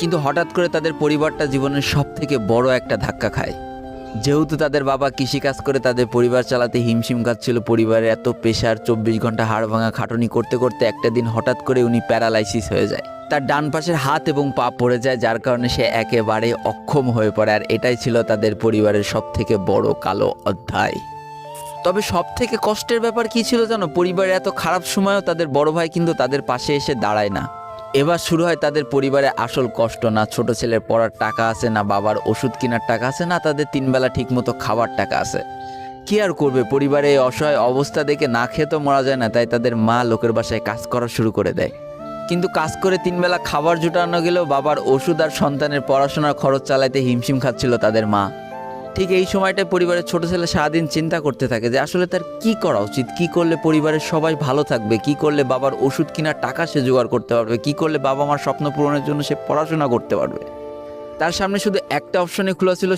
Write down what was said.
কিন্তু হঠাৎ করে তাদের পরিবারটা জীবনের সব থেকে বড় একটা ধাক্কা খায়। যেহেতু তাদের বাবা কৃষিকাজ করে তাদের পরিবার চালাতে হিমশিম খাচ্ছিল পরিবারের এত পেশার চব্বিশ ঘণ্টা হাড় ভাঙা খাটুনি করতে করতে একটা দিন হঠাৎ করে উনি প্যারালাইসিস হয়ে যায়। তার ডান পাশের হাত এবং পা পড়ে যায়, যার কারণে সে একেবারে অক্ষম হয়ে পড়ে। আর এটাই ছিল তাদের পরিবারের সব থেকে বড় কালো অধ্যায়। তবে সব থেকে কষ্টের ব্যাপার কি ছিল জানো? পরিবারের এত খারাপ সময়ও তাদের বড় ভাই কিন্তু তাদের পাশে এসে দাঁড়ায় না। এবার শুরু হয় তাদের পরিবারে আসল কষ্ট না ছোট ছেলের পড়ার টাকা আছে, না বাবার ওষুধ কেনার টাকা আছে, না তাদের তিনবেলা ঠিকমতো খাবার টাকা আছে। কি আর করবে? পরিবারে এই অসহায় অবস্থা দেখে না খেয়ে তো মরা যায় না, তাই তাদের মা লোকের বাসায় কাজ করা শুরু করে দেয়। কিন্তু কাজ করে তিনবেলা খাবার জোটানো গেলেও বাবার ওষুধ আর সন্তানের পড়াশোনার খরচ চালাইতে হিমশিম খাচ্ছিল তাদের মা। ঠিক এই সময়টায় পরিবারের ছোট ছেলে সারাদিন চিন্তা করতে থাকে যে আসলে তার কি করা উচিত? কি করলে পরিবারের সবাই ভালো থাকবে? কি করলে বাবার ওষুধ কেনার টাকা সে জোগাড় করতে পারবে? কি করলে বাবা মার স্বপ্ন পূরণের জন্য সে পড়াশোনা করতে পারবে? তার সামনে শুধু একটা অপশনে খোলা ছিল